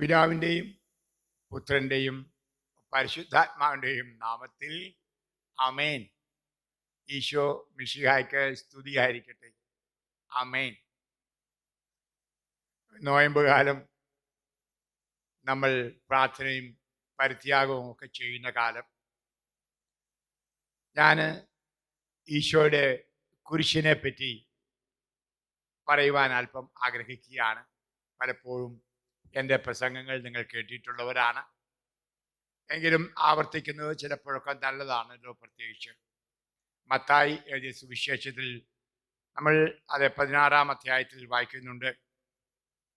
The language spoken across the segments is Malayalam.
പിതാവിന്റെയും പുത്രന്റെയും പരിശുദ്ധാത്മാവിന്റെയും നാമത്തിൽ അമേൻ ഈശോ മിഷിഹായ്ക്ക് സ്തുതിയായിരിക്കട്ടെ. അമേൻ നോയമ്പ് കാലം നമ്മൾ പ്രാർത്ഥനയും പരിത്യാഗവും ഒക്കെ ചെയ്യുന്ന കാലം. ഞാൻ ഈശോയുടെ കുരിശിനെ പറ്റി പറയുവാൻ അല്പം ആഗ്രഹിക്കുകയാണ്. പലപ്പോഴും എന്റെ പ്രസംഗങ്ങൾ നിങ്ങൾ കേട്ടിട്ടുള്ളവരാണ്. എങ്കിലും ആവർത്തിക്കുന്നത് ചിലപ്പോഴൊക്കെ നല്ലതാണല്ലോ പ്രത്യേകിച്ച്. മത്തായി എഴുതിയ സുവിശേഷത്തിൽ നമ്മൾ അത് പതിനാറാം അധ്യായത്തിൽ വായിക്കുന്നുണ്ട്.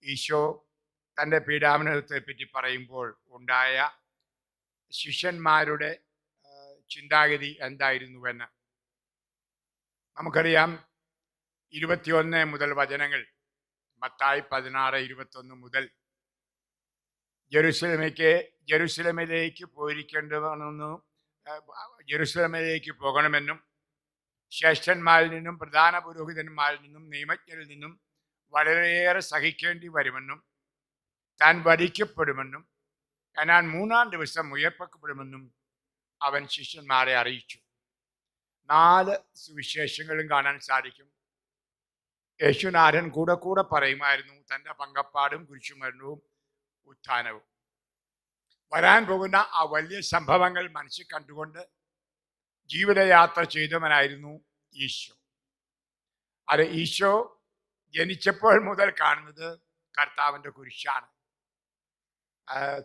ഈശോ തന്റെ പീഡാമനത്തെ പറ്റി പറയുമ്പോൾ ഉണ്ടായ ശിഷ്യന്മാരുടെ ചിന്താഗതി എന്തായിരുന്നുവെന്ന്. നമുക്കറിയാം ഇരുപത്തിയൊന്ന് മുതൽ വചനങ്ങൾ. മത്തായി പതിനാറ് ഇരുപത്തൊന്ന് മുതൽ ജെറുസലമയ്ക്ക് ജെറുസലമിലേക്ക് പോയിരിക്കേണ്ടതാണെന്നും ജെറുസലമിലേക്ക് പോകണമെന്നും ശ്രേഷ്ഠന്മാരിൽ നിന്നും പ്രധാന പുരോഹിതന്മാരിൽ നിന്നും നിയമജ്ഞരിൽ നിന്നും വളരെയേറെ സഹിക്കേണ്ടി വരുമെന്നും താൻ വധിക്കപ്പെടുമെന്നും കനാൻ മൂന്നാം ദിവസം ഉയർപ്പിക്കപ്പെടുമെന്നും അവൻ ശിഷ്യന്മാരെ അറിയിച്ചു. നാല് സുവിശേഷങ്ങളും കാണാൻ സാധിക്കും. യേശുനാഥൻ കൂടെ കൂടെ പറയുമായിരുന്നു തന്റെ പങ്കപ്പാടും കുരിശുമരണവും ഉത്ഥാനവും. വരാൻ പോകുന്ന ആ വലിയ സംഭവങ്ങൾ മനസ്സിൽ കണ്ടുകൊണ്ട് ജീവിതയാത്ര ചെയ്തവനായിരുന്നു ഈശോ. അത് ഈശോ ജനിച്ചപ്പോൾ മുതൽ കാണുന്നത് കർത്താവിന്റെ കുരിശാണ്.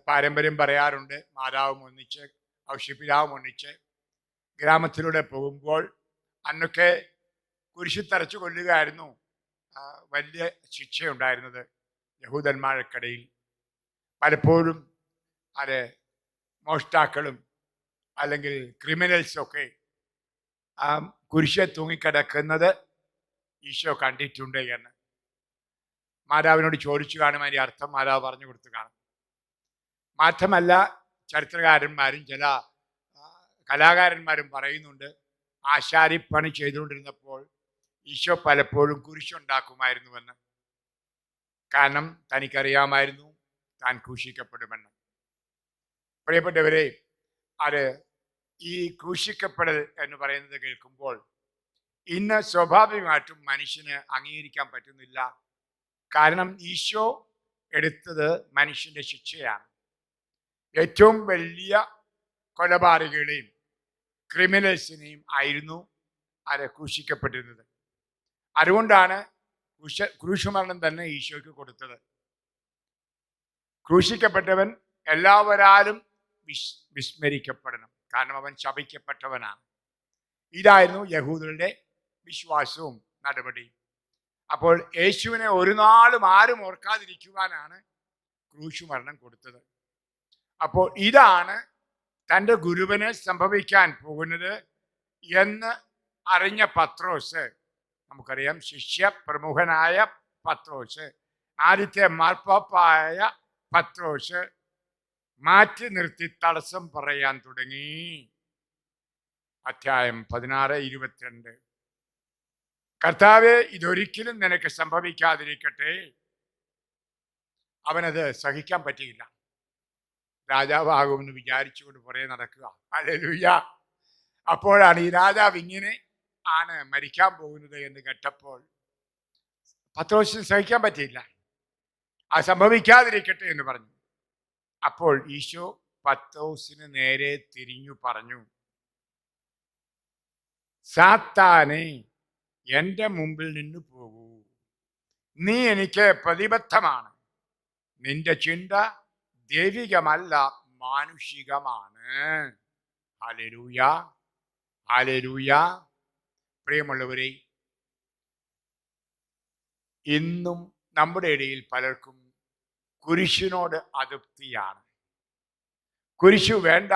പാരമ്പര്യം പറയാറുണ്ട് മാതാവും ഒന്നിച്ച് ഔഷപിതാവും ഒന്നിച്ച്. ഗ്രാമത്തിലൂടെ പോകുമ്പോൾ അന്നൊക്കെ കുരിശ് തറച്ചു കൊല്ലുകയായിരുന്നു വലിയ ശിക്ഷയുണ്ടായിരുന്നത് യഹൂദന്മാർക്കിടയിൽ. പലപ്പോഴും അത് മോഷ്ടാക്കളും അല്ലെങ്കിൽ ക്രിമിനൽസൊക്കെ ആ കുരിശെ തൂങ്ങിക്കിടക്കുന്നത് ഈശോ കണ്ടിട്ടുണ്ട് എന്ന്. മാതാവിനോട് ചോദിച്ചു കാണും അതിന്റെ അർത്ഥം മാതാവ് പറഞ്ഞു കൊടുത്തു കാണും. മാത്രമല്ല ചരിത്രകാരന്മാരും ചില കലാകാരന്മാരും പറയുന്നുണ്ട് ആശാരിപ്പണി ചെയ്തുകൊണ്ടിരുന്നപ്പോൾ ഈശോ പലപ്പോഴും കുരിശുണ്ടാക്കുമായിരുന്നുവെന്ന്. കാരണം തനിക്കറിയാമായിരുന്നു താൻ ക്രൂശിക്കപ്പെടുമെന്ന്. പ്രിയപ്പെട്ടവരെ അത് ഈ ക്രൂശിക്കപ്പെടൽ എന്ന് പറയുന്നത് കേൾക്കുമ്പോൾ ഇന്ന് സ്വാഭാവികമായിട്ടും മനുഷ്യന് അംഗീകരിക്കാൻ പറ്റുന്നില്ല. കാരണം ഈശോ എടുത്തത് മനുഷ്യന്റെ ശിക്ഷയാണ്. ഏറ്റവും വലിയ കൊലപാതകളെയും ക്രിമിനൽസിനെയും ആയിരുന്നു അത് ക്രൂശിക്കപ്പെട്ടിരുന്നത്. അതുകൊണ്ടാണ് ക്രൂശ ക്രൂശുമരണം തന്നെ ഈശോയ്ക്ക് കൊടുത്തത്. ക്രൂശിക്കപ്പെട്ടവൻ എല്ലാവരാലും വിസ് വിസ്മരിക്കപ്പെടണം. കാരണം അവൻ ശപിക്കപ്പെട്ടവനാണ്. ഇതായിരുന്നു യഹൂദരുടെ വിശ്വാസവും നടപടിയും. അപ്പോൾ യേശുവിനെ ഒരു നാളും ആരും ഓർക്കാതിരിക്കുവാനാണ് ക്രൂശുമരണം കൊടുത്തത്. അപ്പോൾ ഇതാണ് തന്റെ ഗുരുവിനെ സംഭവിക്കാൻ പോകുന്നത് എന്ന് അറിഞ്ഞ പത്രോസ്. നമുക്കറിയാം ശിഷ്യ പ്രമുഖനായ പത്രോസ്. ആദ്യത്തെ മാർപ്പാപ്പായ പത്രോസ് മാറ്റി നിർത്തി തടസ്സം പറയാൻ തുടങ്ങി. അധ്യായം പതിനാറ് ഇരുപത്തിരണ്ട്. കർത്താവെ ഇതൊരിക്കലും നിനക്ക് സംഭവിക്കാതിരിക്കട്ടെ. അവനത് സഹിക്കാൻ പറ്റിയില്ല. രാജാവാകുമെന്ന് വിചാരിച്ചുകൊണ്ട് പുറകെ നടക്കുക. അല്ലേലൂയ അപ്പോഴാണ് ഈ രാജാവ് ഇങ്ങനെ ആണ് മരിക്കാൻ പോകുന്നത് എന്ന് കേട്ടപ്പോൾ പത്രോസിന് സഹിക്കാൻ പറ്റിയില്ല. അത് സംഭവിക്കാതിരിക്കട്ടെ എന്ന് പറഞ്ഞു. അപ്പോൾ ഈശോ പത്തോസിന് നേരെ തിരിഞ്ഞു പറഞ്ഞു സാത്താനെ എന്റെ മുമ്പിൽ നിന്ന് പോകൂ. നീ എനിക്ക് പ്രതിബദ്ധമാണ്. നിന്റെ ചിന്ത ദൈവികമല്ല മാനുഷികമാണ്. അലരൂയ അലരൂയ പ്രിയമുള്ളവരെ ഇന്നും നമ്മുടെ ഇടയിൽ പലർക്കും കുരിശിനോട് അതൃപ്തിയാണ്. കുരിശു വേണ്ട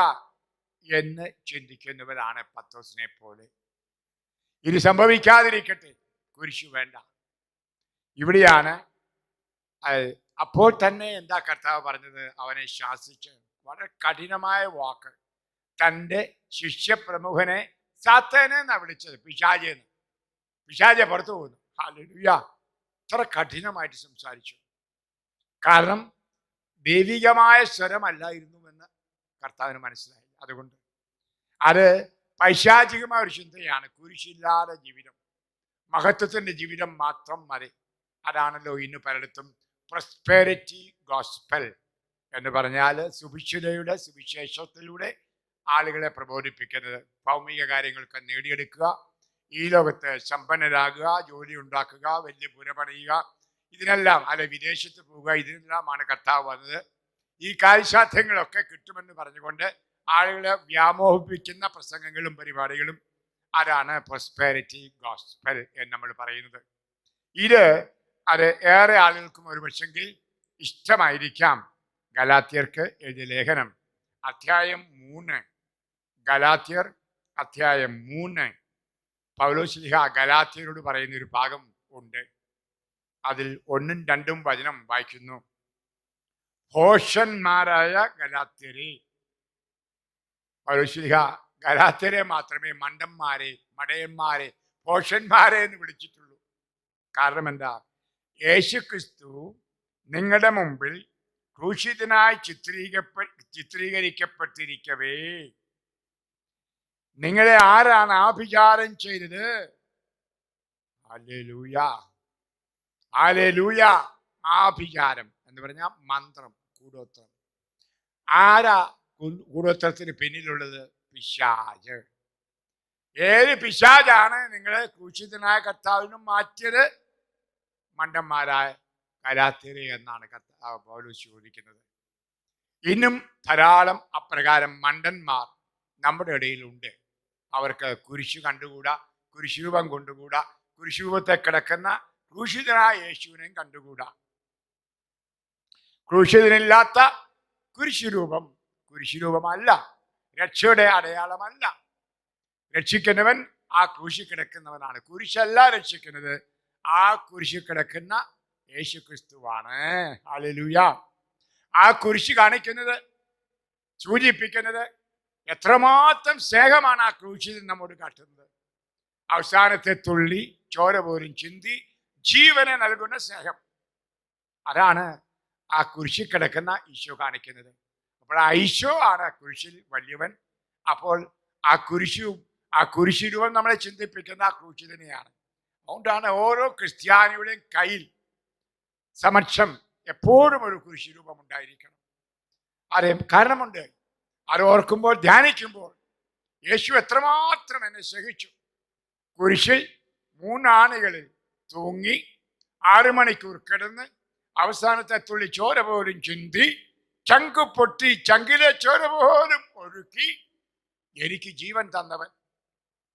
എന്ന് ചിന്തിക്കുന്നവരാണ് പത്തോസിനെ പോലെ. ഇത് സംഭവിക്കാതിരിക്കട്ടെ കുരിശു വേണ്ട. ഇവിടെയാണ് അപ്പോൾ തന്നെ എന്താ കർത്താവ് പറഞ്ഞത്? അവനെ ശാസിച്ച് വളരെ കഠിനമായ വാക്ക്. തന്റെ ശിഷ്യപ്രമുഖനെ സാത്തേനെ എന്നാ വിളിച്ചത്? പിശാചെന്ന്. പിശാചെ പുറത്തു പോകുന്നു ഹാലലുയ. അത്ര കഠിനമായിട്ട് സംസാരിച്ചു. കാരണം ദൈവികമായ സ്വരമല്ലായിരുന്നുവെന്ന് കർത്താവിന് മനസ്സിലായി. അതുകൊണ്ട് അത് പൈശാചികമായ ഒരു ചിന്തയാണ്. കുരിശില്ലാതെ ജീവിതം മഹത്വത്തിന്റെ ജീവിതം മാത്രം മതി. അതാണല്ലോ ഇന്ന് പലയിടത്തും പ്രസ്പെരിറ്റി ഗോസ്പൽ എന്ന് പറഞ്ഞാൽ സുഭിക്ഷതയുടെ സുവിശേഷത്തിലൂടെ ആളുകളെ പ്രബോധിപ്പിക്കുന്നത്. ഭൗമിക കാര്യങ്ങളൊക്കെ നേടിയെടുക്കുക ഈ ലോകത്ത് സമ്പന്നരാകുക ജോലി ഉണ്ടാക്കുക വലിയ പുരപണിയുക ഇതിനെല്ലാം അല്ലെ വിദേശത്ത് പോവുക ഇതിനെല്ലാമാണ് കർത്താവ് വന്നത് ഈ കാര്യസാധ്യങ്ങളൊക്കെ കിട്ടുമെന്ന് പറഞ്ഞുകൊണ്ട് ആളുകളെ വ്യാമോഹിപ്പിക്കുന്ന പ്രസംഗങ്ങളും പരിപാടികളും അതാണ് പ്രോസ്പെരിറ്റി ഗോസ്പൽ എന്ന് നമ്മൾ പറയുന്നത്. ഇത് അത് ഏറെ ആളുകൾക്കും ഒരു പക്ഷെങ്കിൽ ഇഷ്ടമായിരിക്കാം. ഗലാത്യർക്ക് എഴുതിയ ലേഖനം അധ്യായം മൂന്ന്. ഗലാത്യർ അധ്യായം മൂന്ന്. പൗലോശ്ലിഹ ഗലാത്യരോട് പറയുന്ന ഒരു ഭാഗം ഉണ്ട്. അതിൽ ഒന്നും രണ്ടും വചനം വായിക്കുന്നു. ഭോഷന്മാരായ ഗലാത്യരെ. പൗലോശ്ലിഹ ഗലാത്യരെ മാത്രമേ മണ്ടന്മാരെ മടയന്മാരെ ഭോഷന്മാരെ എന്ന് വിളിച്ചിട്ടുള്ളൂ. കാരണം എന്താ? യേശുക്രിസ്തു നിങ്ങളുടെ മുമ്പിൽ ക്രൂശിതനായി ചിത്രീകപ്പെ ചിത്രീകരിക്കപ്പെട്ടിരിക്കവേ. നിങ്ങളെ ആരാണ് ആഭിചാരം ചെയ്തത്? ഹല്ലേലൂയ. ഹല്ലേലൂയ ആഭിചാരം എന്ന് പറഞ്ഞാൽ മന്ത്രം കൂടോത്രം. ആരാ കൂടോത്രത്തിന് പിന്നിലുള്ളത്? പിശാജ് ഏത് പിശാജാണ് നിങ്ങളെ ക്രൂശിതനായ കർത്താവിനും മാറ്റിയത്? മണ്ടന്മാരായ കലാത്തിരി എന്നാണ് കർത്താവ് പൗലോസ് ചോദിക്കുന്നത്. ഇന്നും ധാരാളം അപ്രകാരം മണ്ടന്മാർ നമ്മുടെ ഇടയിലുണ്ട്. അവർക്ക് കുരിശു കണ്ടുകൂടാ കുരിശുരൂപം കൊണ്ടുകൂടാ കുരിശുരൂപത്തെ കിടക്കുന്ന ക്രൂശിതനായ യേശുവിനെയും കണ്ടുകൂടാ. ക്രൂശിതനില്ലാത്ത കുരിശുരൂപം കുരിശുരൂപമല്ല രക്ഷയുടെ അടയാളമല്ല. രക്ഷിക്കുന്നവൻ ആ ക്രൂശി കിടക്കുന്നവനാണ്. കുരിശല്ല രക്ഷിക്കുന്നത് ആ കുരിശി കിടക്കുന്ന യേശു ക്രിസ്തുവാണ് അലലുയ ആ കുരിശ് കാണിക്കുന്നത് സൂചിപ്പിക്കുന്നത് എത്രമാത്രം സ്നേഹമാണ് ആ ക്രൂശിൽ നമ്മോട് കാട്ടുന്നത്. അവസാനത്തെ തുള്ളി ചോര പോലും ചിന്തി ജീവനെ നൽകുന്ന സ്നേഹം. അതാണ് ആ കുരിശിൽ കിടക്കുന്ന ഈശോ കാണിക്കുന്നത്. അപ്പോൾ ആ ഈശോ ആണ് ആ കുരിശിൽ വലിയവൻ. അപ്പോൾ ആ കുരിശും ആ കുരിശു നമ്മളെ ചിന്തിപ്പിക്കുന്ന ആ കുരിശു തന്നെയാണ്. അതുകൊണ്ടാണ് ഓരോ ക്രിസ്ത്യാനിയുടെയും കയ്യിൽ സമക്ഷം എപ്പോഴും ഒരു കുരിശി രൂപം ഉണ്ടായിരിക്കണം. അതെ കാരണമുണ്ട്. അത് ഓർക്കുമ്പോൾ ധ്യാനിക്കുമ്പോൾ യേശു എത്രമാത്രം എന്നെ സഹിച്ചു കുരിശിൽ മൂന്നാണികളിൽ തൂങ്ങി ആറു മണിക്കൂർ കിടന്ന് അവസാനത്തെ തുള്ളി ചോര പോലും ചിന്തി ചങ്കു പൊട്ടി ചങ്കിലെ ചോര പോലും ഒഴുക്കി എനിക്ക് ജീവൻ തന്നവൻ.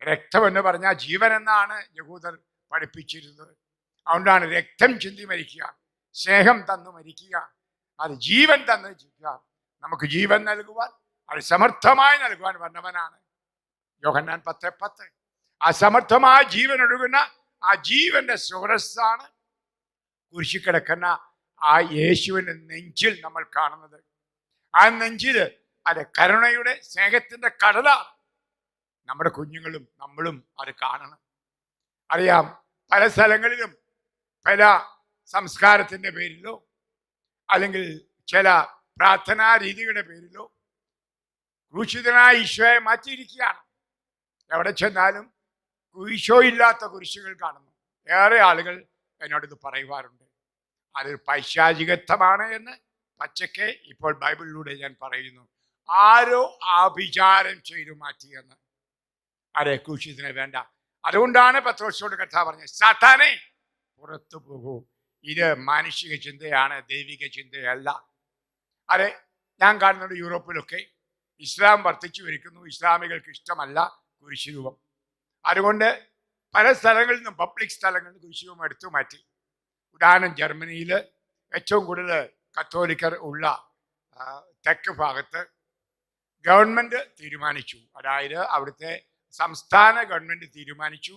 രക്തം എന്ന് പറഞ്ഞാൽ ജീവൻ എന്നാണ് യഹൂദർ പഠിപ്പിച്ചിരുന്നത്. അതുകൊണ്ടാണ് രക്തം ചിന്തി മരിക്കുക സ്നേഹം തന്നു മരിക്കുക അത് ജീവൻ തന്നു ജീവിക്കുക നമുക്ക് ജീവൻ നൽകുവാൻ അത് സമർത്ഥമായി നൽകുവാൻ വന്നവനാണ്. യോഹന്നാൻ പത്ത് പത്ത്. ആ സമർത്ഥമായ ജീവൻ ഒഴുകുന്ന ആ ജീവന്റെ സ്രോതസ്സാണ് കുരിശിക്കിടക്കുന്ന ആ യേശുവിന്റെ നെഞ്ചിൽ നമ്മൾ കാണുന്നത്. ആ നെഞ്ചിൽ അത് കരുണയുടെ സ്നേഹത്തിന്റെ കടല നമ്മുടെ കുഞ്ഞുങ്ങളും നമ്മളും അത് കാണണം. അറിയാം പല സ്ഥലങ്ങളിലും പല സംസ്കാരത്തിന്റെ പേരിലോ അല്ലെങ്കിൽ ചില പ്രാർത്ഥനാ രീതികളുടെ പേരിലോ ക്രൂശിതനായ ഈശോയെ മാറ്റിയിരിക്കുകയാണ്. എവിടെ ചെന്നാലും ഈശോ ഇല്ലാത്ത കുരിശുകൾ കാണുന്നു. ഏറെ ആളുകൾ എന്നോട് ഇത് പറയുവാറുണ്ട്. അതൊരു പൈശാചികത്വമാണ് എന്ന് പച്ചക്കെ ഇപ്പോൾ ബൈബിളിലൂടെ ഞാൻ പറയുന്നു. ആരോ ആഭിചാരം ചെയ്തു മാറ്റിയെന്ന് അരെ ക്രൂശിതനെ വേണ്ട. അതുകൊണ്ടാണ് പത്രോസിനോട് കഥ പറഞ്ഞത് സാത്താനെ പുറത്തു പോകൂ. ഇത് മാനുഷിക ചിന്തയാണ് ദൈവിക ചിന്തയല്ല. അതെ ഞാൻ കാണുന്നുണ്ട് യൂറോപ്പിലൊക്കെ ഇസ്ലാം വർദ്ധിച്ചു വരിക്കുന്നു. ഇസ്ലാമികൾക്ക് ഇഷ്ടമല്ല കുരിശുരൂപം. അതുകൊണ്ട് പല സ്ഥലങ്ങളിൽ നിന്നും പബ്ലിക് സ്ഥലങ്ങളിൽ നിന്ന് കുരിശുരൂപം എടുത്തു മാറ്റി. ഉദാഹരണം ജർമ്മനിയിൽ ഏറ്റവും കൂടുതൽ കത്തോലിക്കർ ഉള്ള തെക്ക് ഭാഗത്ത് ഗവൺമെന്റ് തീരുമാനിച്ചു. അതായത് അവിടുത്തെ സംസ്ഥാന ഗവൺമെന്റ് തീരുമാനിച്ചു.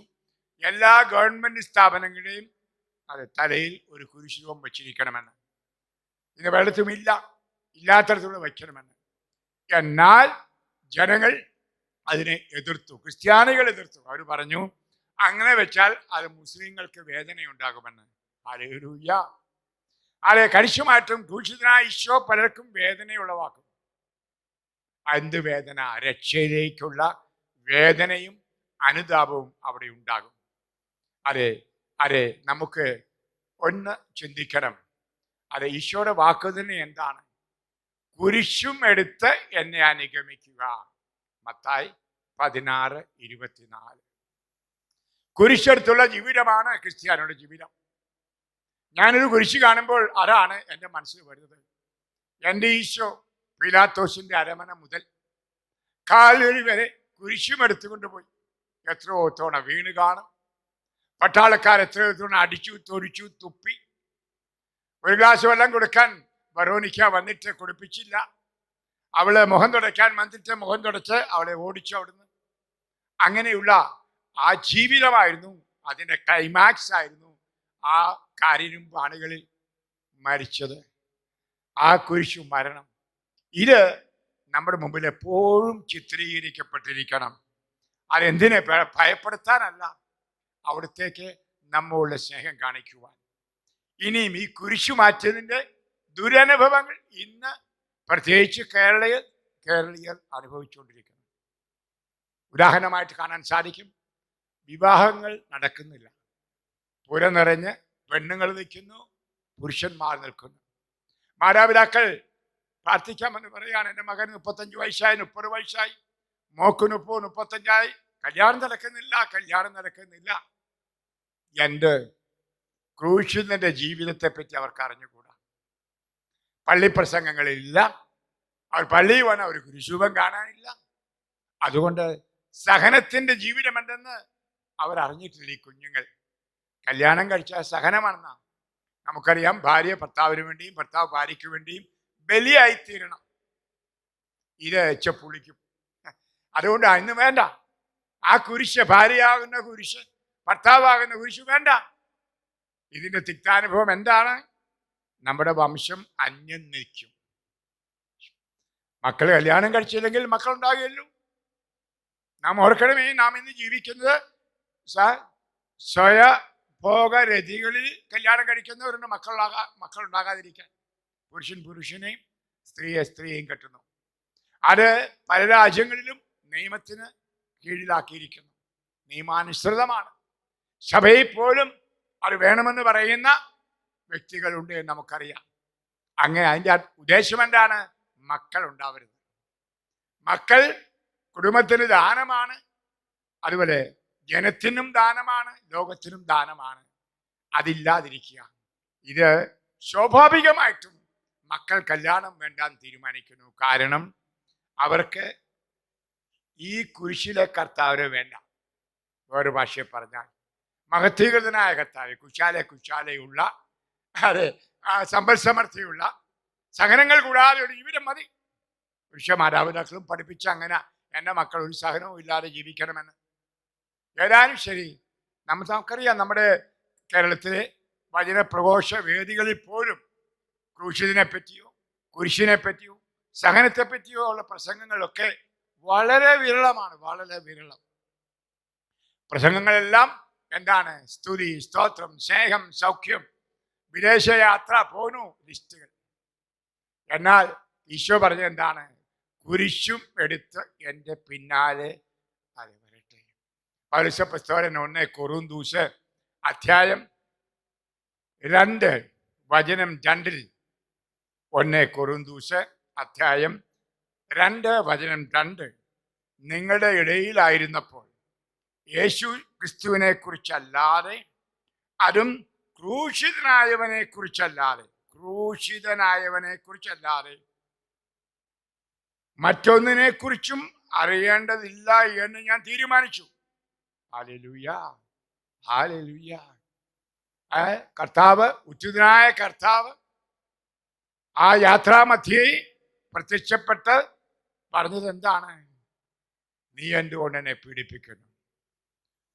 എല്ലാ ഗവൺമെന്റ് സ്ഥാപനങ്ങളുടെയും അത് തലയിൽ ഒരു കുരിശുരൂപം വെച്ചിരിക്കണമെന്ന്. ഇത് വെള്ളത്തുമില്ല ഇല്ലാത്തടത്തുകൂടെ വയ്ക്കണമെന്ന്. എന്നാൽ ജനങ്ങൾ അതിനെ എതിർത്തു. ക്രിസ്ത്യാനികൾ എതിർത്തു. അവർ പറഞ്ഞു അങ്ങനെ വെച്ചാൽ അത് മുസ്ലിങ്ങൾക്ക് വേദനയുണ്ടാകുമെന്ന്. ഹല്ലേലൂയ. അതെ കണിശമായിട്ടും ദൂഷിതനായ ഈശോ പലർക്കും വേദനയുള്ള വേദനയുളവാക്കും. എന്ത് വേദന? രക്ഷയിലേക്കുള്ള വേദനയും അനുതാപവും അവിടെ ഉണ്ടാകും. അതെ അതെ നമുക്ക് ഒന്ന് ചിന്തിക്കണം. അതെ ഈശോയുടെ വാക്ക് തന്നെ എന്താണ്? കുരിശും എടുത്ത് എന്നെ അനുഗമിക്കുക. മത്തായി പതിനാറ് ഇരുപത്തിനാല്. കുരിശെടുത്തുള്ള ജീവിതമാണ് ക്രിസ്ത്യാനിയുടെ ജീവിതം. ഞാനൊരു കുരിശ് കാണുമ്പോൾ അതാണ് എന്റെ മനസ്സിൽ വരുന്നത്. എന്റെ ഈശോ പിലാത്തോസിന്റെ അരമന മുതൽ കാലൊരു വരെ കുരിശും എടുത്തുകൊണ്ട് പോയി. എത്രയോ തവണ വീണ് കാണും. പട്ടാളക്കാർ എത്രയോ തവണ അടിച്ചു തൊടിച്ചു തുപ്പി. ഒരു ഗ്ലാസ് വെള്ളം കൊടുക്കാൻ വറോനിക്ക വന്നിട്ട് കുടിപ്പിച്ചില്ല. അവളെ മുഖം തുടയ്ക്കാൻ മന്ത്രിച്ച മുഖം തുടച്ച് അവളെ ഓടിച്ചു അവിടുന്ന്. അങ്ങനെയുള്ള ആ ജീവിതമായിരുന്നു അതിന്റെ ക്ലൈമാക്സ് ആയിരുന്നു ആ കാരിനും പാണികളിൽ മരിച്ചത്. ആ കുരിശു മരണം. ഇത് നമ്മുടെ മുമ്പിൽ എപ്പോഴും ചിത്രീകരിക്കപ്പെട്ടിരിക്കണം. അതെന്തിനെ ഭയ- ഭയപ്പെടുത്താനല്ല അവിടത്തേക്ക് നമ്മളുടെ സ്നേഹം കാണിക്കുവാൻ. ഇനിയും ഈ കുരിശു മാറ്റിയതിന്റെ ദുരനുഭവങ്ങൾ ഇന്ന് പ്രത്യേകിച്ച് കേരളീയർ കേരളീയർ അനുഭവിച്ചുകൊണ്ടിരിക്കുന്നു. ഉദാഹരണമായിട്ട് കാണാൻ സാധിക്കും വിവാഹങ്ങൾ നടക്കുന്നില്ല. പുര നിറഞ്ഞ് പെണ്ണുങ്ങൾ നിൽക്കുന്നു പുരുഷന്മാർ നിൽക്കുന്നു. മാതാപിതാക്കൾ പ്രാർത്ഥിക്കാമെന്ന് പറയാണ് എന്റെ മകൻ മുപ്പത്തഞ്ച് വയസ്സായി മുപ്പത് വയസ്സായി മോക്ക് മുപ്പത് മുപ്പത്തഞ്ചായി കല്യാണം നടക്കുന്നില്ല കല്യാണം നടക്കുന്നില്ല. എന്റെ ക്രൂശിതന്റെ ജീവിതത്തെ പറ്റി അവർക്ക് അറിഞ്ഞുകൂടാ. പള്ളി പ്രസംഗങ്ങളില്ല അവർ പള്ളിയിൽ വന്ന ഒരു കുരിശൂപം കാണാനില്ല. അതുകൊണ്ട് സഹനത്തിന്റെ ജീവിതം എന്തെന്ന് അറിഞ്ഞിട്ടില്ല ഈ കുഞ്ഞുങ്ങൾ. കല്യാണം കഴിച്ചാൽ സഹനമാണെന്നാണ് നമുക്കറിയാം ഭാര്യ ഭർത്താവിന് വേണ്ടിയും ഭർത്താവ് ഭാര്യയ്ക്ക് വേണ്ടിയും ബലിയായിത്തീരണം. ഇത് എച്ചപ്പുളിക്കും അതുകൊണ്ട് അന്ന് വേണ്ട. ആ കുരിശ് ഭാര്യയാകുന്ന കുരിശ് ഭർത്താവാകുന്ന കുരിശ് വേണ്ട. ഇതിന്റെ തിക്താനുഭവം എന്താണ്? നമ്മുടെ വംശം അന്യം നിൽക്കും. മക്കൾ കല്യാണം കഴിച്ചില്ലെങ്കിൽ മക്കൾ ഉണ്ടാകുകയല്ലോ നാം ഓർക്കണമേ നാം ഇന്ന് ജീവിക്കുന്നത് സ്വയ ഭോഗരതികളിൽ കല്യാണം കഴിക്കുന്നവരുണ്ട്. മക്കളുണ്ടാകാ മക്കൾ ഉണ്ടാകാതിരിക്കാൻ പുരുഷൻ പുരുഷനെയും സ്ത്രീയെ സ്ത്രീയെയും കെട്ടുന്നു. അത് പല രാജ്യങ്ങളിലും നിയമത്തിന് കീഴിലാക്കിയിരിക്കുന്നു. നിയമാനുസൃതമാണ്. സഭയിൽ പോലും അത് വേണമെന്ന് പറയുന്ന വ്യക്തികളുണ്ട് എന്ന് നമുക്കറിയാം. അങ്ങനെ അതിന്റെ ഉദ്ദേശം എന്താണ്? മക്കൾ ഉണ്ടാവരുത് മക്കൾ കുടുംബത്തിന് ദാനമാണ്. അതുപോലെ ജനത്തിനും ദാനമാണ് ലോകത്തിനും ദാനമാണ്. അതില്ലാതിരിക്കുക. ഇത് സ്വാഭാവികമായിട്ടും മക്കൾ കല്യാണം വേണ്ടാൻ തീരുമാനിക്കുന്നു. കാരണം അവർക്ക് ഈ കുരിശിലെ കർത്താവിനെ വേണ്ട. വേറെ ഭാഷയെ പറഞ്ഞാൽ മഹത്വീകൃതനായ കർത്താവ് കുശാലെ കുശാലയുള്ള അതെ ആ സമ്പൽ സമർത്ഥിയുള്ള സഹനങ്ങൾ കൂടാതെ ഒരു ജീവിതം മതി. പുരുഷ മാതാപിതാക്കളും പഠിപ്പിച്ച അങ്ങനെ എന്റെ മക്കൾ ഒരു സഹനവും ഇല്ലാതെ ജീവിക്കണമെന്ന്. ഏതായാലും ശരി. നമ്മൾ നമുക്കറിയാം നമ്മുടെ കേരളത്തിലെ വചന പ്രഘോഷ വേദികളിൽ പോലും ക്രൂശിതിനെ പറ്റിയോ കുരിശിനെ പറ്റിയോ സഹനത്തെ പറ്റിയോ ഉള്ള പ്രസംഗങ്ങളൊക്കെ വളരെ വിരളമാണ് വളരെ വിരളം. പ്രസംഗങ്ങളെല്ലാം എന്താണ്? സ്തുതി സ്തോത്രം സ്നേഹം സൗഖ്യം വിദേശയാത്ര പോന്നു ലിസ്റ്റുകൾ. എന്നാൽ ഈശോ പറഞ്ഞ എന്താണ്? കുരിശും എടുത്ത് എന്റെ പിന്നാലെ അത് വരട്ടെ പൗരസ പുസ്തകൻ ഒന്ന് കുറുന്തൂസ് അധ്യായം രണ്ട് വചനം രണ്ടിൽ. ഒന്ന് കുറുന്തൂസ് അധ്യായം രണ്ട് വചനം രണ്ട്. നിങ്ങളുടെ ഇടയിലായിരുന്നപ്പോൾ യേശു ക്രിസ്തുവിനെ കുറിച്ചല്ലാതെ അതും ക്രൂശിതനായവനെ കുറിച്ചല്ലാതെ ക്രൂശിതനായവനെ കുറിച്ചല്ലാതെ മറ്റൊന്നിനെ കുറിച്ചും അറിയേണ്ടതില്ല എന്ന് ഞാൻ തീരുമാനിച്ചു. കർത്താവ് ഉചിതനായ കർത്താവ് ആ യാത്രാമധ്യേ പ്രത്യക്ഷപ്പെട്ട് പറഞ്ഞത് എന്താണ് നീ എന്തുകൊണ്ട് എന്നെ പീഡിപ്പിക്കുന്നു?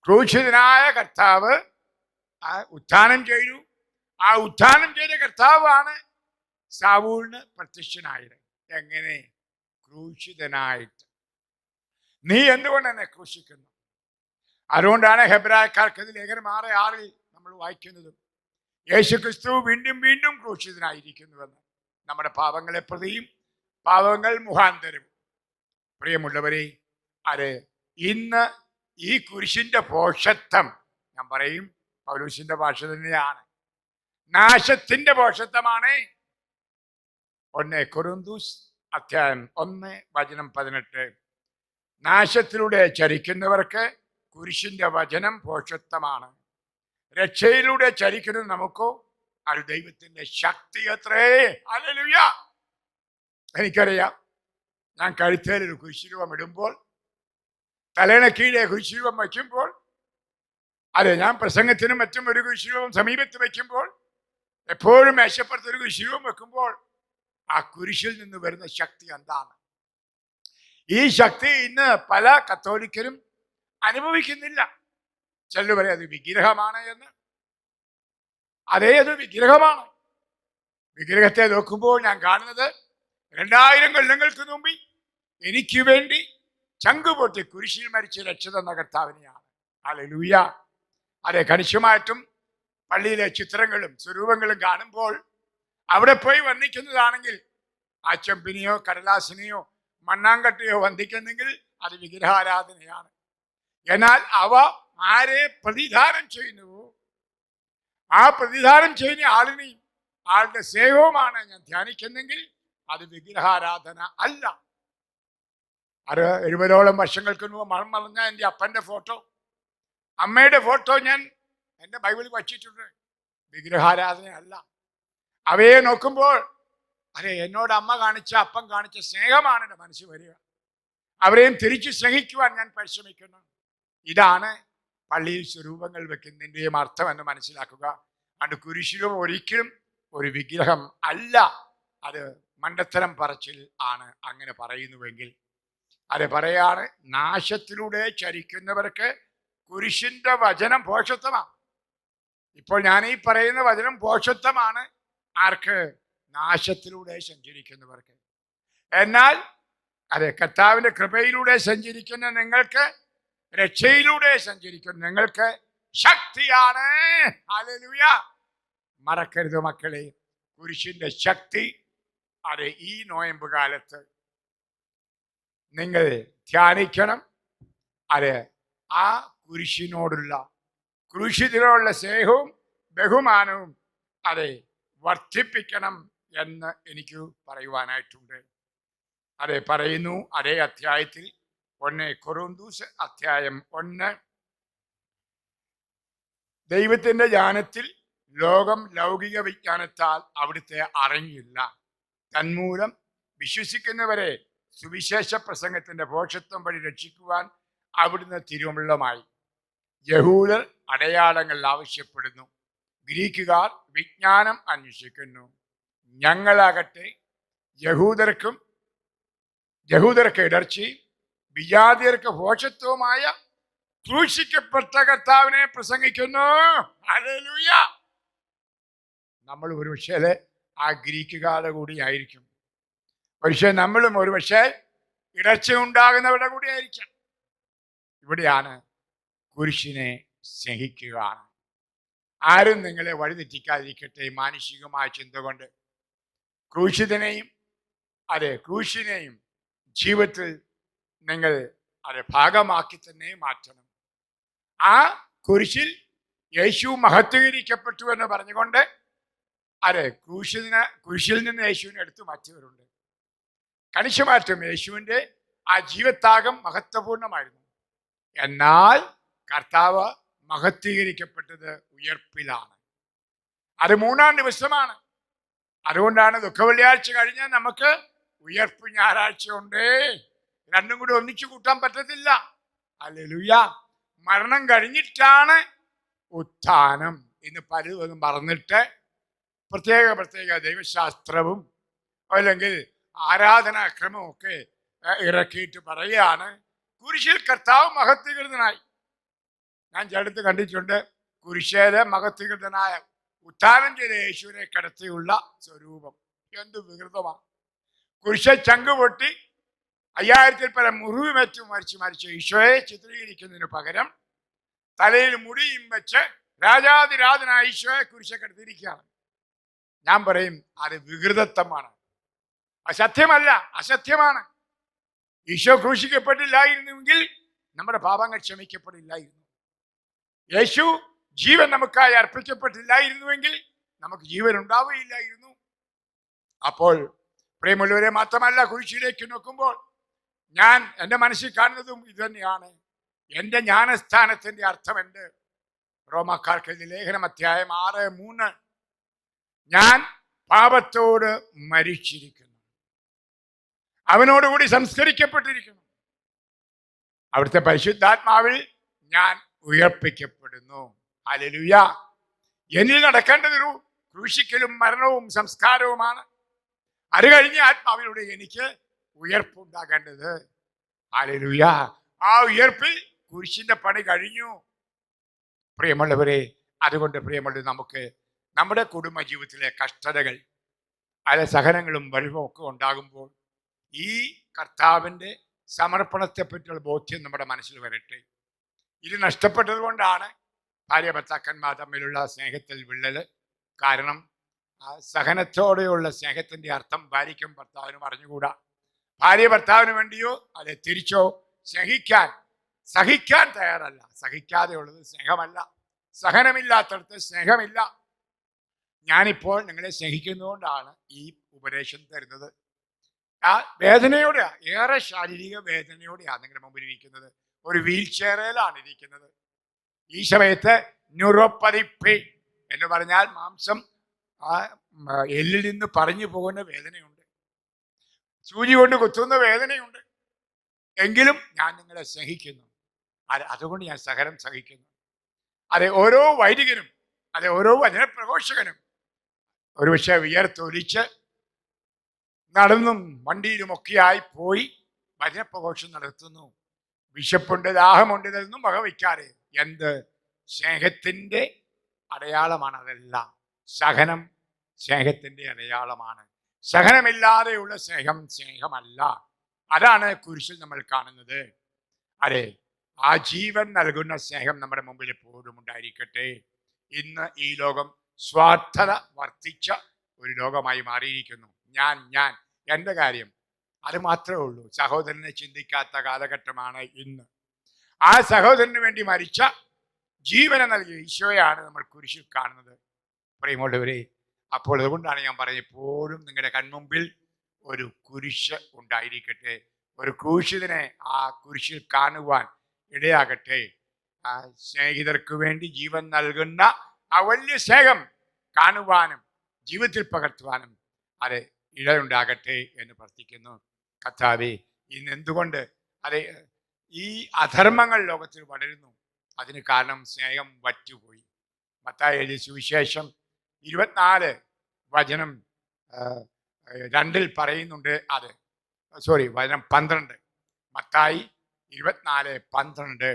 ക്രൂശിതനായ കർത്താവ് ആ ഉത്ഥാനം ചെയ്തു. ആ ഉത്ഥാനം ചെയ്ത കർത്താവാണ് സാവൂളിന് പ്രത്യക്ഷനായത്. എങ്ങനെ? ക്രൂശിതനായിട്ട്. നീ എന്തുകൊണ്ട് എന്നെ ക്രൂശിക്കുന്നു? അതുകൊണ്ടാണ് ഹെബ്രായക്കാർക്ക് ഇത് ലേഖനം ആറ് ആറിൽ നമ്മൾ വായിക്കുന്നത് യേശു ക്രിസ്തു വീണ്ടും വീണ്ടും ക്രൂശിതനായിരിക്കുന്നുവെന്ന്. നമ്മുടെ പാപങ്ങളെ പ്രതിയും പാപങ്ങൾ മുഖാന്തരവും. പ്രിയമുള്ളവരെ അത് ഇന്ന് ഈ കുരിശിന്റെ പോഷത്വം ഞാൻ പറയും പൗലൂസിന്റെ ഭാഷ തന്നെയാണ്. നാശത്തിന്റെ പോഷത്വമാണ്. ഒന്ന് കുറുന്തൂസ് അധ്യായം ഒന്ന് വചനം പതിനെട്ട്. നാശത്തിലൂടെ ചരിക്കുന്നവർക്ക് കുരിശിന്റെ വചനം പോഷത്വമാണ്. രക്ഷയിലൂടെ ചരിക്കുന്നത് നമുക്കോ? അത് ദൈവത്തിന്റെ ശക്തി അത്രേ. അല്ലേലൂയ എനിക്കറിയാം. ഞാൻ കഴുത്തേലൊരു കുരിശുരൂപം ഇടുമ്പോൾ തലേണ കീഴെ കുരിശുരൂപം വയ്ക്കുമ്പോൾ അതെ ഞാൻ പ്രസംഗത്തിനും മറ്റും ഒരു കുരിശിലും സമീപത്ത് വയ്ക്കുമ്പോൾ എപ്പോഴും മേശപ്പുറത്ത് ഒരു കുരിശിലും വെക്കുമ്പോൾ ആ കുരിശിൽ നിന്ന് വരുന്ന ശക്തി എന്താണ്? ഈ ശക്തി ഇന്ന് പല കത്തോലിക്കരും അനുഭവിക്കുന്നില്ല. ചിലർ പറയും അത് വിഗ്രഹമാണ് എന്ന്. അതേ അത് വിഗ്രഹമാണ്. വിഗ്രഹത്തെ നോക്കുമ്പോൾ ഞാൻ കാണുന്നത് രണ്ടായിരം കൊല്ലങ്ങൾക്ക് മുമ്പിൽ എനിക്ക് വേണ്ടി ചങ്കുപൊട്ടി കുരിശിൽ മരിച്ച രക്ഷിത നഗർത്താവിനെയാണ് കർത്താവിനെയാണ്. അലലൂയ അതെ കണിശമായിട്ടും പള്ളിയിലെ ചിത്രങ്ങളും സ്വരൂപങ്ങളും കാണുമ്പോൾ അവിടെ പോയി വന്ദിക്കുന്നതാണെങ്കിൽ ആ ചെമ്പിനെയോ കടലാസിനെയോ മണ്ണാങ്കട്ടയോ വന്ദിക്കുന്നെങ്കിൽ അത് വിഗ്രഹാരാധനയാണ്. എന്നാൽ അവ ആരെ പ്രതിധാനം ചെയ്യുന്നുവോ? ആ പ്രതിധാനം ചെയ്യുന്ന ആളിനെയും ആളുടെ സ്നേഹവുമാണ് ഞാൻ ധ്യാനിക്കുന്നെങ്കിൽ അത് വിഗ്രഹാരാധന അല്ല. അത് എഴുപതോളം വർഷങ്ങൾക്ക് മുമ്പ് മണം മറഞ്ഞ എന്റെ അപ്പന്റെ ഫോട്ടോ അമ്മയുടെ ഫോട്ടോ ഞാൻ എന്റെ ബൈബിളിൽ വച്ചിട്ടുണ്ട്. വിഗ്രഹാരാധന അല്ല അവയെ നോക്കുമ്പോൾ അതെ എന്നോട് അമ്മ കാണിച്ച അപ്പം കാണിച്ച സ്നേഹമാണ് എന്റെ മനസ്സിൽ വരിക. അവരെയും തിരിച്ചു സ്നേഹിക്കുവാൻ ഞാൻ പരിശ്രമിക്കുന്നു. ഇതാണ് പള്ളിയിൽ സ്വരൂപങ്ങൾ വെക്കുന്നതിന്റെയും അർത്ഥം എന്ന് മനസ്സിലാക്കുക. അത് കുരിശിലും ഒരിക്കലും ഒരു വിഗ്രഹം അല്ല. അത് മണ്ടത്തരം പറച്ചിൽ ആണ് അങ്ങനെ പറയുന്നുവെങ്കിൽ. അത് പറയാണ് നാശത്തിലൂടെ ചരിക്കുന്നവർക്ക് കുരിശിന്റെ വചനം പോഷത്വമാണ് ഇപ്പോൾ ഞാൻ ഈ പറയുന്ന വചനം പോഷത്വമാണ് ആർക്ക്? നാശത്തിലൂടെ സഞ്ചരിക്കുന്നവർക്ക്. എന്നാൽ അതെ കർത്താവിന്റെ കൃപയിലൂടെ സഞ്ചരിക്കുന്ന നിങ്ങൾക്ക് രക്ഷയിലൂടെ സഞ്ചരിക്കുന്ന നിങ്ങൾക്ക് ശക്തിയാണ്. അലലുയ മറക്കരുത് മക്കളെ. കുരിശിന്റെ ശക്തി അതെ ഈ നോയമ്പ് കാലത്ത് നിങ്ങൾ ധ്യാനിക്കണം. അതെ ആ കുരിശിനോടുള്ള ക്രൂശിതിനോടുള്ള സ്നേഹവും ബഹുമാനവും അതെ വർദ്ധിപ്പിക്കണം എന്ന് എനിക്ക് പറയുവാനായിട്ടുണ്ട്. അതെ പറയുന്നു അതേ അധ്യായത്തിൽ ഒന്ന് കൊറുന്തൂസ് അധ്യായം ഒന്ന്. ദൈവത്തിന്റെ ജ്ഞാനത്തിൽ ലോകം ലൗകിക വിജ്ഞാനത്താൽ അവിടുത്തെ അറിഞ്ഞില്ല. തന്മൂലം വിശ്വസിക്കുന്നവരെ സുവിശേഷ പ്രസംഗത്തിന്റെ പോഷത്വം വഴി രക്ഷിക്കുവാൻ അവിടുന്ന് തിരുവുള്ളമായി യഹൂദർ അടയാളങ്ങൾ ആവശ്യപ്പെടുന്നു. ഗ്രീക്കുകാർ വിജ്ഞാനം അന്വേഷിക്കുന്നു. ഞങ്ങളാകട്ടെ യഹൂദർക്കും യഹൂദർക്ക് ഇടർച്ചയും വിജാതിയർക്ക് പോഷത്വമായ ക്രൂശിക്കപ്പെട്ട കർത്താവിനെ പ്രസംഗിക്കുന്നു. ഹല്ലേലൂയ. നമ്മൾ ഒരുപക്ഷേ ആ ഗ്രീക്കുകാരുടെ കൂടി ആയിരിക്കും. പക്ഷെ നമ്മളും ഒരുപക്ഷെ ഇടർച്ച ഉണ്ടാകുന്നവരുടെ കൂടി ആയിരിക്കാം. ഇവിടെയാണ് കുരിശിനെ സ്നേഹിക്കുക ആരും നിങ്ങളെ വഴിതെറ്റിക്കാതിരിക്കട്ടെ മാനുഷികമായ ചിന്ത കൊണ്ട്. ക്രൂശിതനെയും അതെ ക്രൂശിനെയും ജീവിതത്തിൽ നിങ്ങൾ അത് ഭാഗമാക്കി തന്നെ മാറ്റണം. ആ കുരിശിൽ യേശു മഹത്വീകരിക്കപ്പെട്ടു എന്ന് പറഞ്ഞുകൊണ്ട് അതെ ക്രൂശിന് കുരിശിൽ നിന്ന് യേശുവിനെ എടുത്തു മാറ്റിയവരുണ്ട്. കണിശമാറ്റം യേശുവിന്റെ ആ ജീവത്താകം മഹത്വപൂർണമായിരുന്നു. എന്നാൽ കർത്താവ് മഹത്വീകരിക്കപ്പെട്ടത് ഉയർപ്പിലാണ്. അത് മൂന്നാം ദിവസമാണ്. അതുകൊണ്ടാണ് ദുഃഖവെള്ളിയാഴ്ച കഴിഞ്ഞാൽ നമുക്ക് ഉയർപ്പ് ഞായറാഴ്ച ഉണ്ടേ. രണ്ടും കൂടി ഒന്നിച്ചു കൂട്ടാൻ പറ്റത്തില്ല. അല്ലെലുയ മരണം കഴിഞ്ഞിട്ടാണ് ഉത്ഥാനം ഇന്ന് പലതും മറന്നിട്ട് പ്രത്യേക പ്രത്യേക ദൈവശാസ്ത്രവും അല്ലെങ്കിൽ ആരാധനാക്രമവും ഒക്കെ ഇറക്കിയിട്ട് പറയുകയാണ്. കുരിശിൽ കർത്താവ് മഹത്വീകൃതനായി. ഞാൻ ചേട്ടത്ത് കണ്ടിട്ടുണ്ട്. കുരിശേലെ മഹത്വകൃതനായ ഉത്ഥാനം ചെയ്ത യേശുവിനെ കിടത്തിയുള്ള സ്വരൂപം. എന്ത് വികൃതമാണ് കുരിശ ചങ്ക് പൊട്ടി അയ്യായിരത്തിൽ പല മുറിവ് വെച്ചു മരിച്ചു മരിച്ച ഈശോയെ ചിത്രീകരിക്കുന്നതിന് പകരം തലയിൽ മുടിയും വെച്ച് രാജാതിരാജനായ ഈശോയെ കുരിശെ കിടത്തിയിരിക്കുകയാണ്. ഞാൻ പറയും അത് വികൃതത്വമാണ്. അസത്യമല്ല അസത്യമാണ്. ഈശോ ക്രൂശിക്കപ്പെട്ടില്ലായിരുന്നുവെങ്കിൽ നമ്മുടെ പാപങ്ങൾ ക്ഷമിക്കപ്പെടില്ലായിരുന്നു. യേശു ജീവൻ നമുക്കായി അർപ്പിക്കപ്പെട്ടില്ലായിരുന്നുവെങ്കിൽ നമുക്ക് ജീവൻ ഉണ്ടാവുകയില്ലായിരുന്നു. അപ്പോൾ പ്രേമുള്ളവരെ മാത്രമല്ല കുരിശിലേക്ക് നോക്കുമ്പോൾ ഞാൻ എന്റെ മനസ്സിൽ കാണുന്നതും ഇതുതന്നെയാണ് എന്റെ ജ്ഞാനസ്ഥാനത്തിന്റെ അർത്ഥമുണ്ട് റോമാക്കാർക്ക് ലേഖനം അധ്യായം ആറ് മൂന്ന്. ഞാൻ പാപത്തോട് മരിച്ചിരിക്കുന്നു. അവനോടുകൂടി സംസ്കരിക്കപ്പെട്ടിരിക്കുന്നു. അവിടുത്തെ പരിശുദ്ധാത്മാവിൽ ഞാൻ ഉയർപ്പിക്കപ്പെടുന്നു. അലലുയ എന്നിൽ നടക്കേണ്ടതൊരു ക്രൂശിക്കലും മരണവും സംസ്കാരവുമാണ്. അത് കഴിഞ്ഞ് ആത്മാവിലൂടെ എനിക്ക് ഉയർപ്പുണ്ടാകേണ്ടത്. അലലുയ ആ ഉയർപ്പിൽ കുരിശിന്റെ പണി കഴിഞ്ഞു. പ്രിയമുള്ളവരെ അതുകൊണ്ട് പ്രിയമുള്ള നമുക്ക് നമ്മുടെ കുടുംബ ജീവിതത്തിലെ കഷ്ടതകൾ പല സഹനങ്ങളും വഴിവും ഒക്കെ ഉണ്ടാകുമ്പോൾ ഈ കർത്താവിന്റെ സമർപ്പണത്തെ പറ്റിയുള്ള ബോധ്യം നമ്മുടെ മനസ്സിൽ വരട്ടെ. ഇത് നഷ്ടപ്പെട്ടത് കൊണ്ടാണ് ഭാര്യ ഭർത്താക്കന്മാർ തമ്മിലുള്ള സ്നേഹത്തിൽ വിള്ളൽ. കാരണം സഹനത്തോടെയുള്ള സ്നേഹത്തിന്റെ അർത്ഥം ഭാര്യയ്ക്കും ഭർത്താവിനും അറിഞ്ഞുകൂടാ. ഭാര്യ ഭർത്താവിന് വേണ്ടിയോ അല്ലെ തിരിച്ചോ സ്നേഹിക്കാൻ സഹിക്കാൻ തയ്യാറല്ല. സഹിക്കാതെയുള്ളത് സ്നേഹമല്ല. സഹനമില്ലാത്തടത്ത് സ്നേഹമില്ല. ഞാനിപ്പോൾ നിങ്ങളെ സ്നേഹിക്കുന്നതുകൊണ്ടാണ് ഈ ഉപദേശം തരുന്നത്. ആ വേദനയോടെയാ ഏറെ ശാരീരിക വേദനയോടെയാണ് നിങ്ങളുടെ മുമ്പിൽ ഇരിക്കുന്നത്. ഒരു വീൽ ചെയറിലാണ് ഇരിക്കുന്നത്. ഈ സമയത്ത് ന്യൂറോപ്പതി പെയിൻ എന്ന് പറഞ്ഞാൽ മാംസം ആ എല്ലിൽ നിന്ന് പറഞ്ഞു പോകുന്ന വേദനയുണ്ട്. സൂചി കൊണ്ട് കുത്തുന്ന വേദനയുണ്ട്. എങ്കിലും ഞാൻ നിങ്ങളെ സഹിക്കുന്നു. അത് അതുകൊണ്ട് ഞാൻ സഹനം സഹിക്കുന്നു. അതെ ഓരോ വൈദികനും അതെ ഓരോ വചനപ്രഘോഷകനും ഒരുപക്ഷെ വിയർത്തൊലിച്ച് നടന്നും വണ്ടിയിലുമൊക്കെയായി പോയി വചനപ്രഘോഷം നടത്തുന്നു. വിശപ്പുണ്ട് ദാഹമുണ്ട് ഇതൊന്നും വകവയ്ക്കാറ് എന്ത്? സ്നേഹത്തിന്റെ അടയാളമാണ് അതെല്ലാം. സഹനം സ്നേഹത്തിന്റെ അടയാളമാണ്. സഹനമില്ലാതെയുള്ള സ്നേഹം സ്നേഹമല്ല. അതാണ് കുരിശിൽ നമ്മൾ കാണുന്നത്. അതെ ആ ജീവൻ നൽകുന്ന സ്നേഹം നമ്മുടെ മുമ്പിൽ എപ്പോഴും ഉണ്ടായിരിക്കട്ടെ. ഇന്ന് ഈ ലോകം സ്വാർത്ഥത വർദ്ധിച്ച ഒരു ലോകമായി മാറിയിരിക്കുന്നു. ഞാൻ ഞാൻ എന്റെ കാര്യം അത് മാത്രമേ ഉള്ളൂ. സഹോദരനെ ചിന്തിക്കാത്ത കാലഘട്ടമാണ് ഇന്ന്. ആ സഹോദരന് വേണ്ടി മരിച്ച ജീവനെ നൽകിയ ഈശോയാണ് നമ്മൾ കുരിശിൽ കാണുന്നത്. പ്രിയമുള്ളവരെ അപ്പോൾ അതുകൊണ്ടാണ് ഞാൻ പറഞ്ഞത് എപ്പോഴും നിങ്ങളുടെ കൺമുമ്പിൽ ഒരു കുരിശ് ഉണ്ടായിരിക്കട്ടെ. ഒരു ക്രൂശിതനെ ആ കുരിശിൽ കാണുവാൻ ഇടയാകട്ടെ. ആ സ്നേഹിതർക്ക് വേണ്ടി ജീവൻ നൽകുന്ന ആ വലിയ സ്നേഹം കാണുവാനും ജീവിതത്തിൽ പകർത്തുവാനും അത് ഇടയുണ്ടാകട്ടെ എന്ന് പ്രാർത്ഥിക്കുന്നു. കർത്താവെ ഇന്ന് എന്തുകൊണ്ട്? അതെ ഈ അധർമ്മങ്ങൾ ലോകത്തിൽ വളരുന്നു അതിന് കാരണം സ്നേഹം വറ്റുപോയി. മത്തായ സുവിശേഷം ഇരുപത്തിനാല് വചനം രണ്ടിൽ പറയുന്നുണ്ട് അത്. സോറി വചനം പന്ത്രണ്ട്. മത്തായി ഇരുപത്തിനാല് പന്ത്രണ്ട്.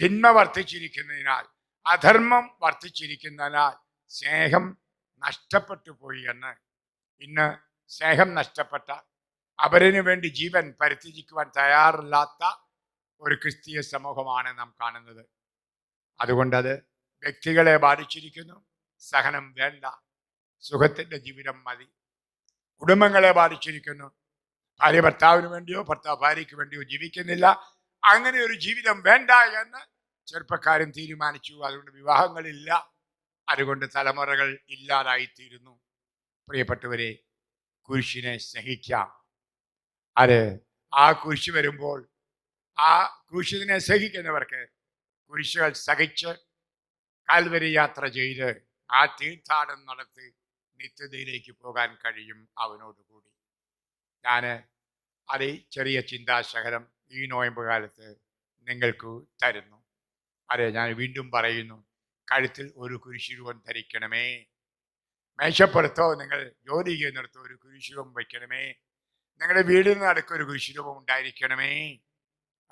തിന്മ വർദ്ധിച്ചിരിക്കുന്നതിനാൽ അധർമ്മം വർദ്ധിച്ചിരിക്കുന്നതിനാൽ സ്നേഹം നഷ്ടപ്പെട്ടു പോയി എന്ന്. ഇന്ന് സ്നേഹം നഷ്ടപ്പെട്ട അവരിനു വേണ്ടി ജീവൻ പരിത്യജിക്കുവാൻ തയ്യാറില്ലാത്ത ഒരു ക്രിസ്തീയ സമൂഹമാണ് നാം കാണുന്നത്. അതുകൊണ്ട് അത് വ്യക്തികളെ ബാധിച്ചിരിക്കുന്നു. സഹനം വേണ്ട. സുഖത്തിന്റെ ജീവിതം മതി. കുടുംബങ്ങളെ ബാധിച്ചിരിക്കുന്നു. ഭാര്യ ഭർത്താവിന് വേണ്ടിയോ ഭർത്താവ് ഭാര്യയ്ക്ക് വേണ്ടിയോ ജീവിക്കുന്നില്ല. അങ്ങനെ ഒരു ജീവിതം വേണ്ട എന്ന് ചെറുപ്പക്കാരൻ തീരുമാനിച്ചു. അതുകൊണ്ട് വിവാഹങ്ങളില്ല. അതുകൊണ്ട് തലമുറകൾ ഇല്ലാതായിത്തീരുന്നു. പ്രിയപ്പെട്ടവരെ കുരിശിനെ സ്നേഹിക്കാം. അത്. ആ കുരിശ് വരുമ്പോൾ ആ കുരിശിനെ സഹിക്കുന്നവർക്ക് കുരിശുകൾ സഹിച്ച് കാൽവരി യാത്ര ചെയ്ത് ആ തീർത്ഥാടനം നടത്തി നിത്യതയിലേക്ക് പോകാൻ കഴിയും അവനോടുകൂടി. ഞാൻ അത് ചെറിയ ചിന്താശകലം ഈ നോയമ്പ് കാലത്ത് നിങ്ങൾക്ക് തരുന്നു. അതെ ഞാൻ വീണ്ടും പറയുന്നു കഴുത്തിൽ ഒരു കുരിശുരൂപം ധരിക്കണമേ. മേശപ്പുറത്തോ നിങ്ങൾ ജോലി ചെയ്യുന്നിടത്തോ ഒരു കുരിശുരൂപം വയ്ക്കണമേ. നിങ്ങളുടെ വീടിന് ഒരു കുരിശുരൂപം ഉണ്ടായിരിക്കണമേ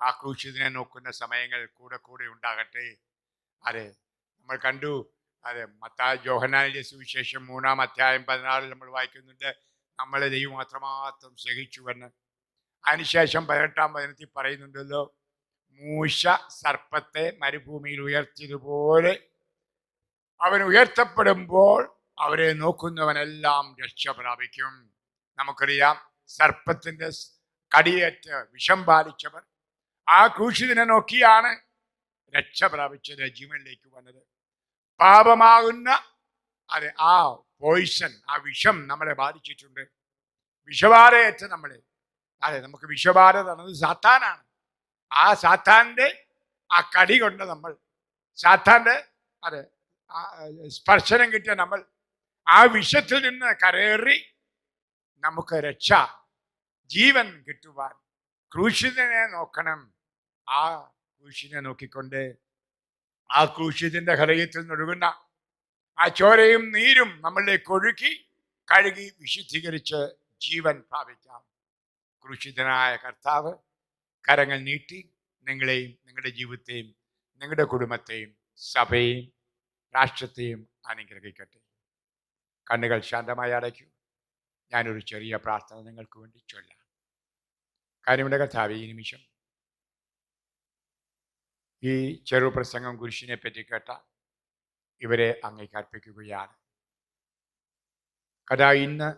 ആ ക്രൂശിതിനെ നോക്കുന്ന സമയങ്ങൾ കൂടെ കൂടെ ഉണ്ടാകട്ടെ. അതെ നമ്മൾ കണ്ടു. അതെ മത്താ ജോഹനാലിന്റെ സുവിശേഷം മൂന്നാം അധ്യായം പതിനാറിൽ നമ്മൾ വായിക്കുന്നുണ്ട്. നമ്മളെ ദൈവം അത്രമാത്രം സ്നേഹിച്ചുവെന്ന്. അതിനുശേഷം പതിനെട്ടാം പതിനെട്ടിൽ പറയുന്നുണ്ടല്ലോ മൂശ സർപ്പത്തെ മരുഭൂമിയിൽ ഉയർത്തിയതുപോലെ അവൻ ഉയർത്തപ്പെടുമ്പോൾ അവരെ നോക്കുന്നവനെല്ലാം രക്ഷ പ്രാപിക്കും നമുക്കറിയാം സർപ്പത്തിന്റെ കടിയേറ്റ വിഷം പാലിച്ചവർ ആ ക്രൂശിതനെ നോക്കിയാണ് രക്ഷ പ്രാപിച്ചത് ജീവനിലേക്ക് വന്നത്. പാപമാകുന്ന അതെ ആ പോയിസൺ ആ വിഷം നമ്മളെ ബാധിച്ചിട്ടുണ്ട്. വിഷബാധയേറ്റ നമ്മളെ. അതെ നമുക്ക് വിഷബാധ തന്നത് സാത്താനാണ്. ആ സാത്താന്റെ ആ കടി കൊണ്ട് നമ്മൾ സാത്താന്റെ അതെ സ്പർശനം കിട്ടിയ നമ്മൾ ആ വിഷത്തിൽ നിന്ന് കരേറി നമുക്ക് രക്ഷ ജീവൻ കിട്ടുവാൻ. ക്രൂശിതനെ നോക്കണം. ആ ക്രൂശിനെ നോക്കിക്കൊണ്ട് ആ ക്രൂശിതിന്റെ ഹൃദയത്തിൽ നിന്നൊഴുകുന്ന ആ ചോരയും നീരും നമ്മളിലേക്ക് ഒഴുക്കി കഴുകി വിശുദ്ധീകരിച്ച് ജീവൻ പ്രാപിക്കാം. ക്രൂശിതനായ കർത്താവ് കരങ്ങൾ നീട്ടി നിങ്ങളെയും നിങ്ങളുടെ ജീവിതത്തെയും നിങ്ങളുടെ കുടുംബത്തെയും സഭയെയും രാഷ്ട്രത്തെയും അനുഗ്രഹിക്കട്ടെ. കണ്ണുകൾ ശാന്തമായി അടയ്ക്കൂ. ഞാനൊരു ചെറിയ പ്രാർത്ഥന നിങ്ങൾക്ക് വേണ്ടി ചൊല്ലാം. കാര്യങ്ങളുടെ കർത്താവ് ഈ നിമിഷം. ഈ ചെറു പ്രസംഗം കുരിശിനെ പറ്റി കേട്ട ഇവരെ അങ്ങേക്ക് അർപ്പിക്കുകയാണ്. കഥ ഇന്ന്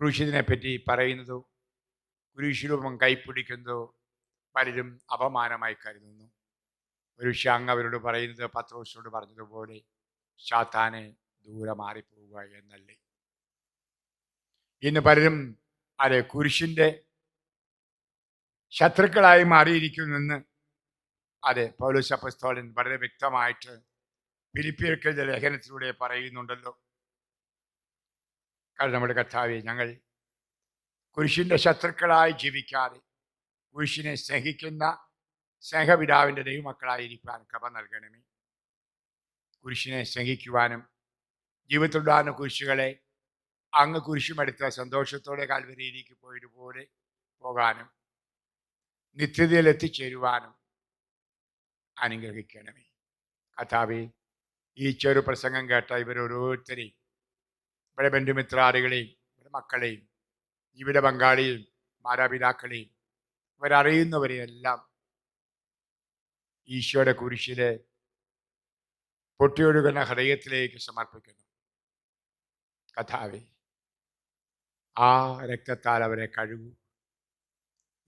ക്രൂശിതിനെ പറ്റി പറയുന്നതോ കുരിശുരൂപം കൈപ്പിടിക്കുന്നതോ പലരും അപമാനമായി കരുതുന്നു. ഒരു അങ്ങ് അവരോട് പറയുന്നത് പത്രോസിനോട് പറഞ്ഞതുപോലെ ശാത്താനെ ദൂരെ മാറിപ്പോവുക എന്നല്ലേ. ഇന്ന് പലരും അതെ കുരിശിന്റെ ശത്രുക്കളായി മാറിയിരിക്കുന്നെന്ന് അതെ പൗലോസ് അപ്പസ്തോലൻ വളരെ വ്യക്തമായിട്ട് ഫിലിപ്പിയർക്കെഴുതിയ ലേഖനത്തിലൂടെ പറയുന്നുണ്ടല്ലോ. കാരണം നമ്മുടെ കർത്താവെ ഞങ്ങൾ കുരിശിന്റെ ശത്രുക്കളായി ജീവിക്കാതെ കുരിശിനെ സ്നേഹിക്കുന്ന സ്നേഹപിതാവിന്റെ ദൈവമക്കളായിരിക്കാൻ കൃപ നൽകണമേ. കുരിശിനെ സ്നേഹിക്കുവാനും ജീവിതത്തിലുണ്ടാകുന്ന കുരിശുകളെ അങ്ങ് കുരിശുമെടുത്ത സന്തോഷത്തോടെ കാൽവരിയിലേക്ക് പോയതുപോലെ പോകാനും നിത്യതയിൽ എത്തിച്ചേരുവാനും അനുഗ്രഹിക്കണമേ. കഥാവി ഈ ചെറു പ്രസംഗം കേട്ട ഇവരോരോരുത്തരെയും ഇവിടെ ബന്ധുമിത്രാദികളെയും ഇവിടെ മക്കളെയും ജീവിത പങ്കാളിയും മാതാപിതാക്കളെയും ഇവരറിയുന്നവരെയെല്ലാം ഈശോയുടെ കുരിശിലെ പൊട്ടിയൊഴുകുന്ന ഹൃദയത്തിലേക്ക് സമർപ്പിക്കുന്നു. കഥാവി ആ രക്തത്താൽ അവരെ കഴുകൂ.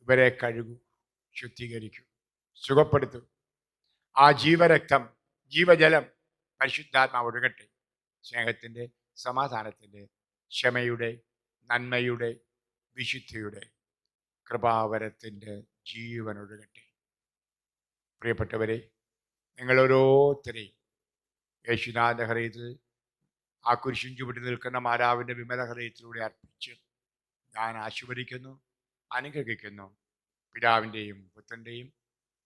ഇവരെ കഴുകൂ. ശുദ്ധീകരിക്കൂ. സുഖപ്പെടുത്തൂ. ആ ജീവരക്തം ജീവജലം പരിശുദ്ധാത്മാവ് ഒഴുകട്ടെ. സ്നേഹത്തിന്റെ സമാധാനത്തിന്റെ ക്ഷമയുടെ നന്മയുടെ വിശുദ്ധിയുടെ കൃപാവരത്തിന്റെ ജീവൻ ഒഴുകട്ടെ. പ്രിയപ്പെട്ടവരെ നിങ്ങളോരോരുത്തരെയും യേശുനാഥ ഹൃദയത്തിൽ ആ കുരിശും ചുവട്ടി നിൽക്കുന്ന മാതാവിന്റെ വിമല ഹൃദയത്തിലൂടെ അർപ്പിച്ച് ഞാൻ ആശീർവദിക്കുന്നു അനുഗ്രഹിക്കുന്നു. പിതാവിന്റെയും പുത്രന്റെയും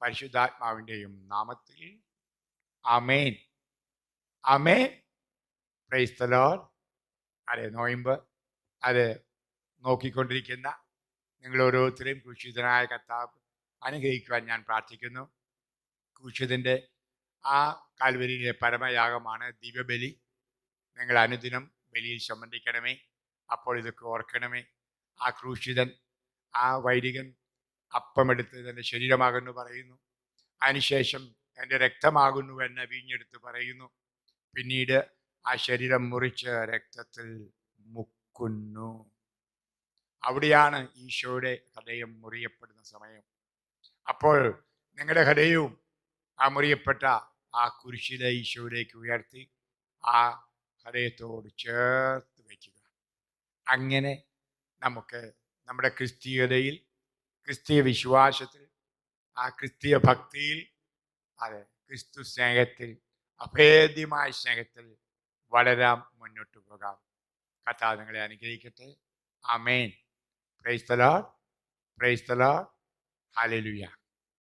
പരിശുദ്ധാത്മാവിന്റെയും നാമത്തിൽ. Amen amen praise the Lord അതെ നോയിമ്പ്. അത് നോക്കിക്കൊണ്ടിരിക്കുന്ന നിങ്ങൾ ഓരോരുത്തരെയും ക്രൂശിതനായ കർത്താവ് അനുഗ്രഹിക്കുവാൻ ഞാൻ പ്രാർത്ഥിക്കുന്നു. ക്രൂശിതന്റെ ആ കാൽവരിയിലെ പരമയാഗമാണ് ദിവ്യബലി. നിങ്ങൾ അനുദിനം ബലിയിൽ സംബന്ധിക്കണമേ അപ്പോൾ ഇതൊക്കെ ഓർക്കണമേ. ആ ക്രൂശിതൻ ആ വൈദികൻ അപ്പമെടുത്ത് തന്റെ ശരീരമാകുന്നു പറയുന്നു. അതിനുശേഷം എന്റെ രക്തമാകുന്നു എന്ന് വീഞ്ഞെടുത്ത് പറയുന്നു. പിന്നീട് ആ ശരീരം മുറിച്ച് രക്തത്തിൽ മുക്കുന്നു. അവിടെയാണ് ഈശോയുടെ ഹൃദയം മുറിയപ്പെടുന്ന സമയം. അപ്പോൾ നിങ്ങളുടെ ഹൃദയവും ആ മുറിയപ്പെട്ട ആ കുരിശിലെ ഈശോയിലേക്ക് ഉയർത്തി ആ ഹൃദയത്തോട് ചേർത്ത് വയ്ക്കുക. അങ്ങനെ നമുക്ക് നമ്മുടെ ക്രിസ്തീയതയിൽ ക്രിസ്തീയ വിശ്വാസത്തിൽ ആ ക്രിസ്തീയ ഭക്തിയിൽ അതെ ക്രിസ്തു സ്നേഹത്തിൽ അഭേദ്യമായ സ്നേഹത്തിൽ വളരാം മുന്നോട്ട് പോകാം. കഥ നിങ്ങളെ അനുഗ്രഹിക്കട്ടെ. അമേൻ പ്രൈസ് തലാഡ് പ്രൈസ് തലാഡ് ഹാലലുയ